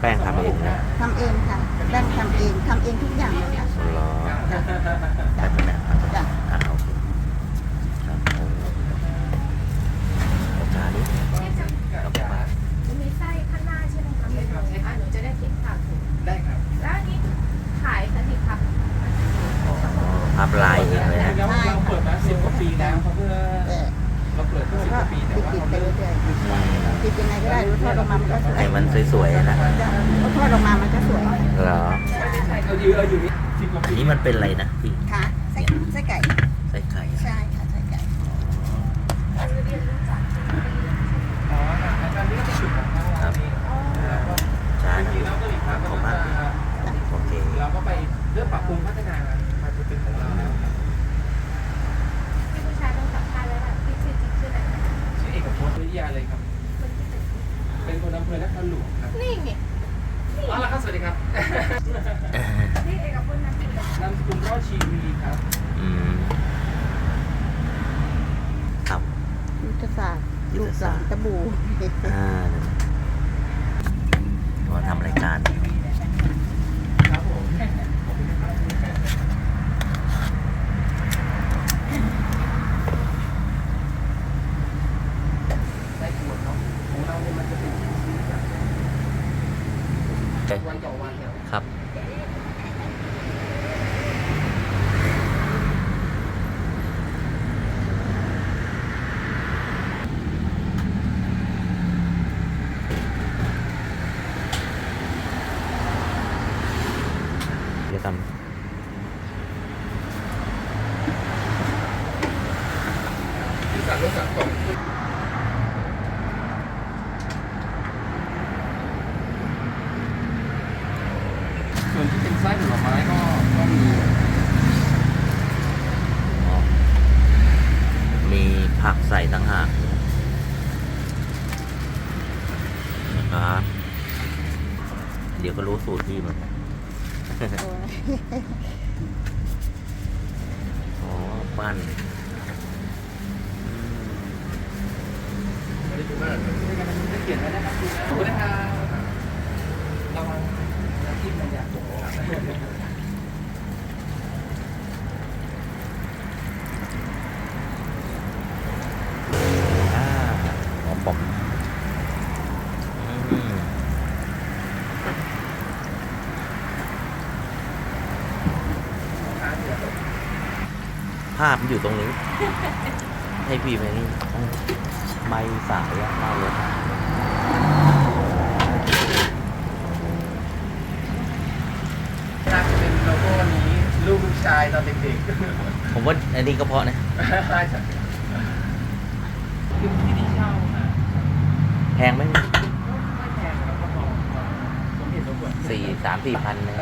แป้งทำเองนะทำเองค่ะแป้งทำเองทำเองทุกอย่างเลยค่ะรอใช่ไหมแม่จ้ะอ่าโอเคครับผมอาจารย์นี่กับมาจะมีไส้ข้างหน้าใช่ไหมคะเป็นของอะหนูจะได้เขียนข่ะถูกได้ครับแล้วอันนี้ขายสันติครับอัพลายเองเลยนะเราเปิดมาสิบกว่าปีแล้วเพื่อเราเปิดมาสิบกว่าปีแต่ว่าเราเริ่ม ติดยังไงก็ได้รู้ทอดออกมามันก็สวยให้มันสวยๆนะจ้ะรู้ทอดออกมามันก็สวยเหรอไม่ใช่เราอยู่เราอยู่นี่สิบกว่าอัปีนนี้มันเป็นอะไรนะพี่ค่ะไส้ไส้ไก่ ไส้ไก่ ใช่ค่ะไส้ไก่ คือเรียนรู้จักที่นี่ อ๋อตอนนี้ก็เป็นจุดของทางเรานี่แล้วก็ อาจารย์ จริงๆแล้วก็อีกครั้ง ขอบ ก็ คุณมาก จะ โอเค เราก็ไปเริ่มปรับปรุงพัฒนามาจนเป็นของเราแล้วครับ ที่ผู้ชายต้องสัมภาษณ์แล้วล่ะที่ชื่อจริงชื่ออะไรนะ ชื่อเอกพจน์วิทยาเลยครับ คนที่เป็น เป็นคนอำเภอนครหลวงครับ นี่ไง อ๋อแล้วครับสวัสดีครับ นี่เอกพจน์นะคุณ นามสกุลรอดชีวีครับ อืมครับ ยุทธศาสตร์ ลูกหลานตะบูอ่าก็ทำรายการ ครับผมไส้ขวดเนาะของเราเนี่ยมันจะเป็นชิ้นๆแบบวันต่อวันเนี่ย ครับ เดี๋ยวท ที่สั่งรถสั่งส่งส่วนที่เป็นไส้ผลไม้ก็ก็มีำอ๋อมี ผักใส่ต่างหากนะครับ เดี๋ยวก็รู้สูตรพี่มันอ๋อปั้นไม่ได้ดูมากไม่กันไม่เขียนไว้นะครับดูนะขอบคุณนะครับระวังน้ำจิ้มมันอยากโก อ่าหอมปอมอืม ภาพมันอยู่ตรงนี้ ให้พี่ไปนี่เออไม่สายอะมากเลยน่าจะเป็นโลโก้นี้ลูกลูกชายตอนเด็กผมว่าอันนี้ก็เพราะนะๆใช่ใช่คือที่ที่เช่านะแพงไหมไม่แพงแล้วก็พอผมเห็นตัวสี่สามสี่พันนะ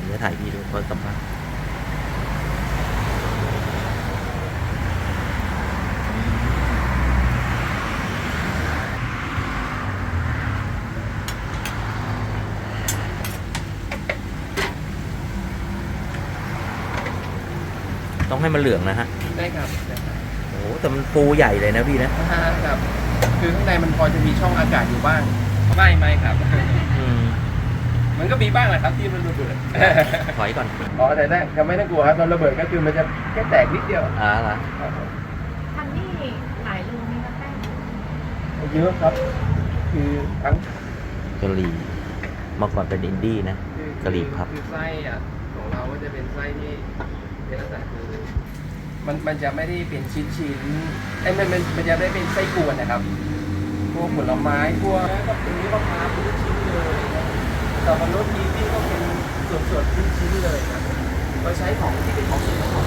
ผมจะถ่ายพี่ด้วยเพราะสัมภาษณ์ต้องให้มันเหลืองนะฮะ ได้ครับได้ครับโอ้โหแต่มันปูใหญ่เลยนะพี่นะ อ่าครับ คือข้างในมันพอจะมีช่องอากาศอยู่บ้าง ไม่ไม่ครับอื มมันก็มีบ้างแหละครับที่มันระเบิดถอยก่อนอ๋อแต่ได้ก็ไม่ต้องกลัวครับตอนระเบิดก็คือมันจะแค่แตกนิดเดียวอ่าล่ะครับผมทำนี่หลายรูไหมคะแป้งเยอะครับ คือทั้งกะหรี่เมื่อก่อนเป็นอินดี้นะคือกะหรี่พับคือไส้อะของเราก็จะเป็นไส้ที่เป็นลักษณะคือมันมันจะไม่ได้เป็นชิ้นชิ้นๆไอ้ยมันมันมันจะไม่ได้เป็นไส้กวนนะครับพวกผลไม้พวกก็เป็นนี้มะพร้าวเป็นลูกชิ้นเลยนะ แต่มันรสดีที่ก็เป็นส่วนส่วนชิ้นๆเลยครับเราใช้ของที่เป็นของสดทั้งหมด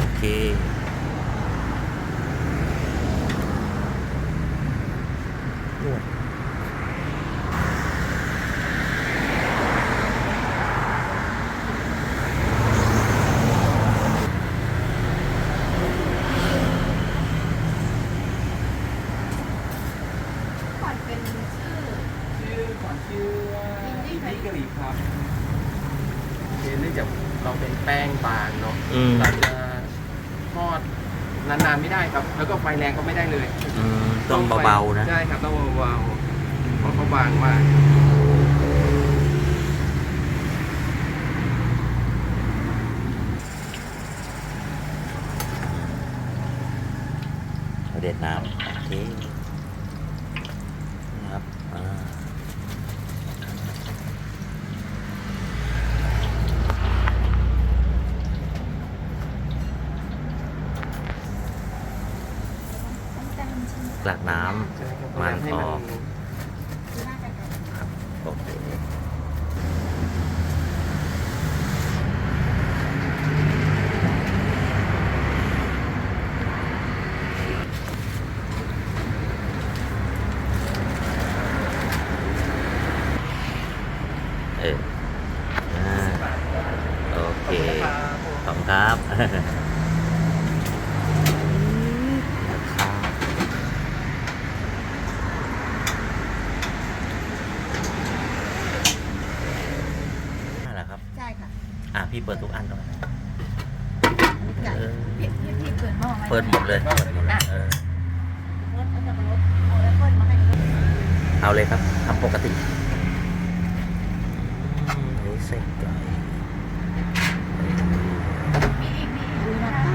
โอเค เราเป็นแป้งบางเนาะเราจะทอดนานๆไม่ได้ครับ แล้วก็ไฟแรงก็ไม่ได้เลยต้องเบาๆนะ ใช่ครับต้องเบาๆเพราะเขาบางมากเด็ดน้ำโอเค มันให้อมันอก โอเคเอออ่าโอเค ขอบคุณครับ นะครับนั่นแหละครับ ใช่ค่ะ อะพี่เปิดทุกอันก่อนอันนี้ไก่เออพี่พี่พี่เปิดหม้อไว้เปิดหมดเลยเปิดหมดเลยเออรถเอาสับปะรดเอาแอปเปิ้ลมาให้รถเอาเลยครับทำปกติอืมนี่ใส่ไก่มีอีกมีอีกดูนะนะคะ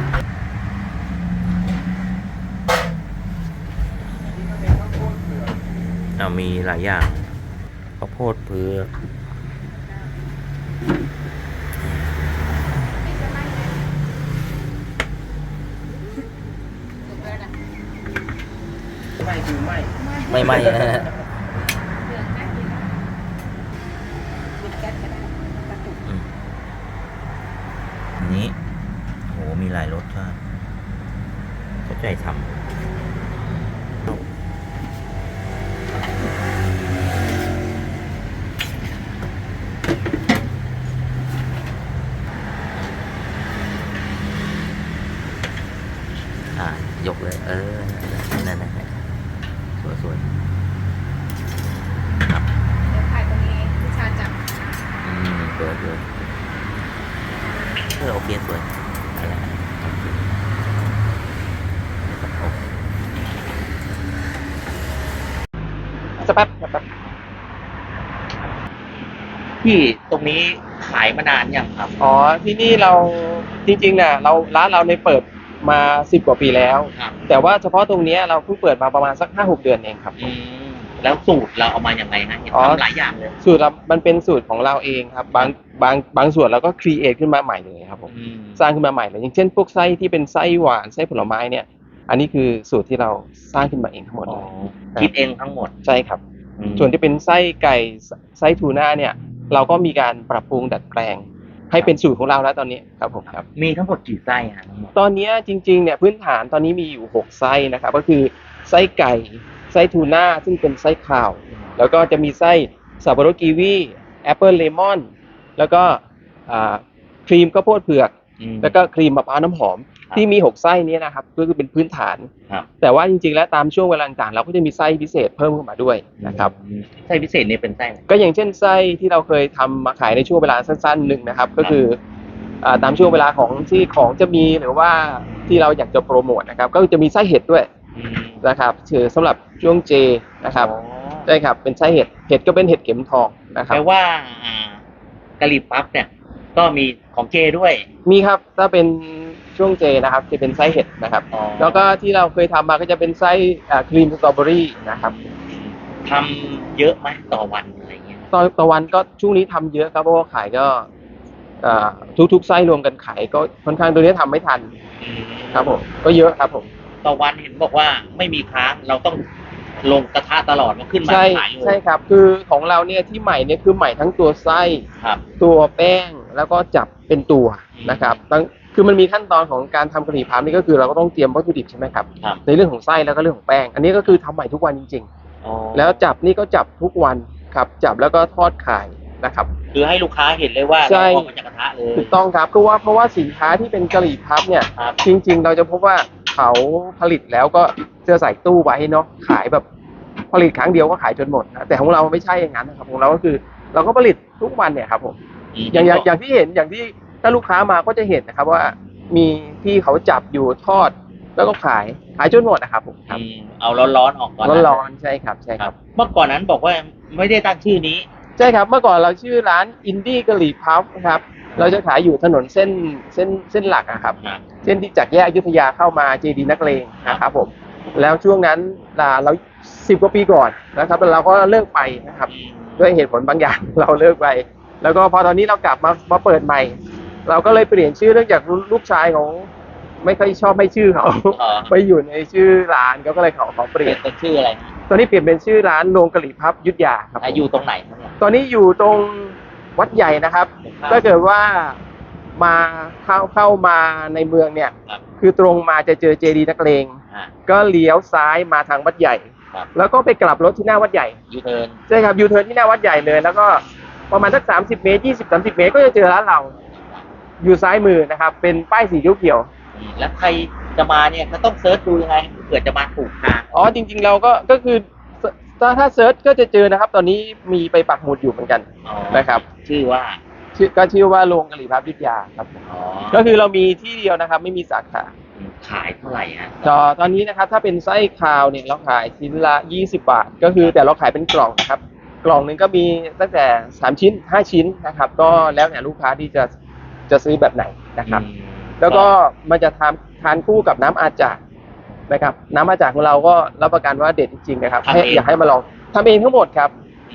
คะเอามีหลายอย่างข้าวโพดเผือก ไม่จะไม่เลย ถูกแล้วนะ ไม่ คือไม่ไม่ไม่นะฮะเหลืองน่ากินมากปิดแก๊สก็ได้กระตุกอืมอันนี้โหมีหลายรสชาติเข้าใจทำเอาอ่ายกเลย เออ นั่นนั่นนั่นสวยสวย เดี๋ยวถ่ายตรงนี้ผู้ชายจับ อืมส วยสวยเออโอเคสวยอะไรโอเคโอเคจะแป๊บจะแป๊บพี่ตรงนี้ขายมานานยังครับ อ๋อที่นี่เราจริงๆน่ะเราร้านเราในยเปิดมาสิบกว่าปีแล้ว ครับแต่ว่าเฉพาะตรงเนี้ยเราเพิ่งเปิดมาประมาณสักห้าหกเดือนเองครับ อืม แล้วสูตรเราเอามาอย่างไงฮะเห็นอ๋อ ทำหลายอย่างเลยสูตรเรามันเป็นสูตรของเราเองครับ บางบางบางส่วนเราก็ครีเอทขึ้นมาใหม่เลยครับผม อืมสร้างขึ้นมาใหม่เลยอย่างเช่นพวกไส้ที่เป็นไส้หวานไส้ผลไม้เนี่ย อันนี้คือสูตรที่เราสร้างขึ้นมาเองทั้งหมดอ๋เลอยคิดเองทั้งหมดใช่ครับ อืมส่วนที่เป็นไส้ไก่ไส้ทูน่าเนี่ย เราก็มีการปรับปรุงดัดแปลง ให้เป็นสูตรของเราแล้วตอนนี้ครับผมครับ มีทั้งหมดกี่ไส้ฮะทั้งหมดตอนนี้จริงๆเนี่ยพื้นฐานตอนนี้มีอยู่ 6 ไส้นะครับ ก็คือไส้ไก่ ไส้ทูน่าซึ่งเป็นไส้ข้าว แล้วก็จะมีไส้สับปะรดกีวีแอปเปิลเลมอน แล้วก็อ่าครีมข้าวโพดเผือกอืมแล้วก็ครีมมะพร้าวน้ำหอมครับที่มี 6 ไส้นี้นะครับก็คือเป็นพื้นฐานครับแต่ว่าจริงๆ แล้วตามช่วงเวลาต่างๆเราก็จะมีไส้พิเศษเพิ่มขึ้นมาด้วยนะครับอืมไส้พิเศษนี่เป็นไส้อะไรก็อย่างเช่นไส้ที่เราเคยทำมาขายในช่วงเวลาสั้นๆหนึ่งนะครับ ก็คืออ่าตามช่วงเวลาของที่ของจะมีหรือว่าที่เราอยากจะโปรโมทนะครับ ก็จะมีไส้เห็ดด้วยอืม นะครับคือสำหรับช่วงเจนะครับอ๋อใช่ครับเป็นไส้เห็ดเห็ดก็เป็นเห็ดเข็มทองนะครัแปบลว่าอ่ากะหรี่ปั๊บเนี่ยก็มีของเจด้วย มีครับถ้าเป็นช่วงเจนะครับจะเป็นไส้เห็ดนะครับอ๋อแล้วก็ที่เราเคยทำมาก็จะเป็นไส้อ่าครีมสตรอเบอรี่นะครับทำเยอะไหมต่อวันอะไรเงี้ยตอนตะวันก็ช่วงนี้ทำเยอะครับเพราะว่าขายก็อ่าทุกๆไส้รวมกันขายก็ค่อนข้างตัวนี้ทำไม่ทันอืมครับผมก็เยอะครับผม ต่อวันเห็นบอกว่าไม่มีค้างเราต้องลงกระทะตลอดมาขึ้นมาใช่ขายเลยใช่ครับ คือของเราเนี่ยที่ใหม่เนี่ยคือใหม่ทั้งตัวไส้ครับ ตัวแป้งแล้วก็จับเป็นตัวอืมนะครับตั้งคือมันมีขั้นตอนของการทำกะหรี่ปั๊บนี่ก็คือเราก็ต้องเตรียมวัตถุดิบใช่ไหมครับ ครับในเรื่องของไส้แล้วก็เรื่องของแป้ง อันนี้ก็คือทำใหม่ทุกวันจริงอ๋อๆแล้วจับนี่ก็จับทุกวันครับ จับแล้วก็ทอดขาย นะครับ คือให้ลูกค้าเห็นเลยว่าใช่ เราออกมาจากกระทะเลย ถูกต้องครับเพราะว่าเพราะว่าสินค้าที่เป็นกะหรี่ปั๊บเนี่ย ครับ จริง ๆ เราจะพบว่าเขาผลิตแล้วก็จะใส่ตู้ไว้เนาะขายแบบผลิตครั้งเดียวก็ขายจนหมดนะแต่ของเราไม่ใช่อย่างนั้นนะครับของเราก็คือเราก็ผลิตทุกวันเนี่ยครับผมมอย่างอย่างอย่างที่เห็นอย่างที่ถ้าลูกค้ามาก็จะเห็นนะครับว่ามีที่เขาจับอยู่ทอดแล้วก็ขายขายจนหมดนะครับผมครับอืมเอาร้อนๆออกก่อนร้อนนะร้อนๆใช่ครับใช่คครัรับ บ เมื่อก่อนนั้นบอกว่าไม่ได้ตั้งชื่อนี้ ใช่ครับเมื่อก่อนเราชื่อร้านอินดี้กะหรี่พับนะครับ เราจะขายอยู่ถนนเส้นเส้นเส้นหลักอะครับครับเส้นที่จากแยกอยุธยาเข้ามาเจดีนักเลงนะครับผมแล้วช่วงนั้นอ่าเราสิบกว่าปีก่อนนะครับแล้วเราก็เลิกไปนะครับอืมด้วยเหตุผลบางอย่าง เราเลิกไป แล้วก็พอตอนนี้เรากลับมามาเปิดใหม่ เราก็เลยเปลี่ยนชื่อเนื่องจากลูกชายของ ไม่ค่อยชอบให้ชื่อเขาอ๋อ ไปอยู่ในชื่อร้านเขาก็เลยขอขอเปเปลี่ลี่ยยนนเป็นชื่ออะไรนะตอนนี้เปลี่ยนเป็นชื่อร้านโรงกะหรี่พับยุทธยาครับอะอยู่ตรงไหนครับเนี่ยตอนนี้อยู่ตรงวัดใหญ่นะครับ ถ้าเกิดว่ามาเข้าเข้ามาในเมืองเนี่ย ครับคือตรงมาจะเจอเจดีย์นักเลง อ่า ก็เลี้ยวซ้ายมาทางวัดใหญ่ ครับ แล้วก็ไปกลับรถที่หน้าวัดใหญ่ ยูเทิร์นใช่ครับยูเทิร์นที่หน้าวัดใหญ่เลย แล้วก็ประมาณสักสามสิบเมตรยี่สิบสามสิบเมตร ก็จะเจอร้านเรา อยู่ซ้ายมือนะครับ เป็นป้ายสีเขียวอืม แล้วใครจะมาเนี่ยก็ต้องเซิร์ชดูยังไงเผื่อจะมาถูกทางๆอ๋อจริง ๆ เราก็ก็คือถ้าถ้าเซิร์ชก็จะเจอนะครับ ตอนนี้มีไปปักหมุดอยู่เหมือนกันอ๋อนะครับชื่อว่าชื่อก็ชื่อว่าโรงกะหรี่พับวิทยาครับอ๋อก็คือเรามีที่เดียวนะครับ ไม่มีสาขาขายเท่าไหร่ฮะก็ตอนนี้นะครับ ถ้าเป็นไส้คาวเนี่ยเราขายชิ้นละ 20 บาท ก็คือแต่เราขายเป็นกล่องนะครับ กล่องหนึ่งก็มีตั้งแต่ 3 ชิ้น 5 ชิ้นนะครับ ก็แล้วแต่ลูกค้าที่จะจะซื้อแบบไหนนะครับ อืม แล้วก็มันจะทานทานคู่กับน้ำอาจารย์นะครับ น้ำอาจารย์ของเราก็รับประกันว่าเด็ดจริงๆนะครับให้อยากให้มาลองทำเองทั้งหมดครับ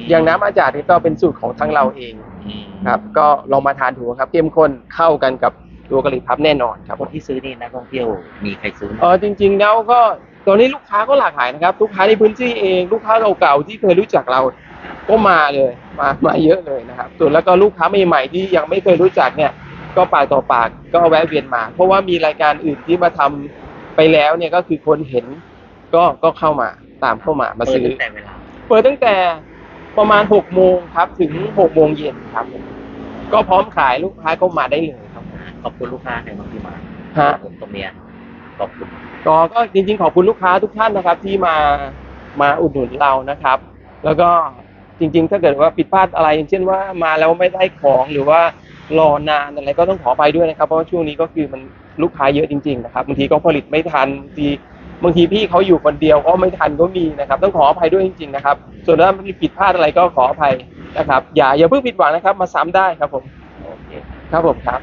อย่างน้ำอาจารย์นี่ก็เป็นสูตรของทั้งเราเองอืมครับ ก็ลองมาทานดูครับเข้มข้นเข้ากันกับตัวกะหรี่พับแน่นอนครับคนที่ซื้อนี่นักท่องเที่ยวมีใครซื้อไหมเออจริงๆแล้วก็ตอนนี้ลูกค้าก็หลากหลายนะครับ ลูกค้าในพื้นที่เองลูกค้าเก่าๆที่เคยรู้จักเราก็มาเลยมามาเยอะเลยนะครับส่วนแล้วก็ลูกค้าใหม่ๆที่ยังไม่เคยรู้จักเนี่ย ก็ปากต่อปากก็แวะเวียนมา เพราะว่ามีรายการอื่นที่มาทำไปแล้วเนี่ยก็คือคนเห็นก็ก็เข้ามาตามเข้ามามาเปิดซื้อตั้งแต่เวลาเปิดตั้งแต่ประมาณหกโมงครับ ถึงหกโมงเย็นครับผมก็พร้อมขายลูกค้าก็มาได้เลยครับผมขอบคุณลูกค้าในบางที่มาฮะผมตรงเนี้ยขอบคุณก็ก็จริงๆ ขอบคุณลูกค้าทุกท่านนะครับ ที่มามาอุดหนุนเรานะครับ แล้วก็ จริง ๆ ถ้าเกิดว่าผิดพลาดอะไรอย่างเช่นว่ามาแล้วไม่ได้ของหรือว่ารอนานอะไรก็ต้องขอไปด้วยนะครับ เพราะว่าช่วงนี้ก็คือมันลูกค้าเยอะจริงๆนะครับบางทีก็ผลิตไม่ทันบางทีบางทีพี่เขาอยู่คนเดียวก็ไม่ทันก็มีนะครับ ต้องขออภัยด้วยจริง ๆ นะครับ ส่วนถ้ามีผิดพลาดอะไรก็ขออภัยนะครับ อย่าอย่าเพิ่งผิดหวังนะครับ มาซ้ำได้ครับผมโอเคครับผมครับ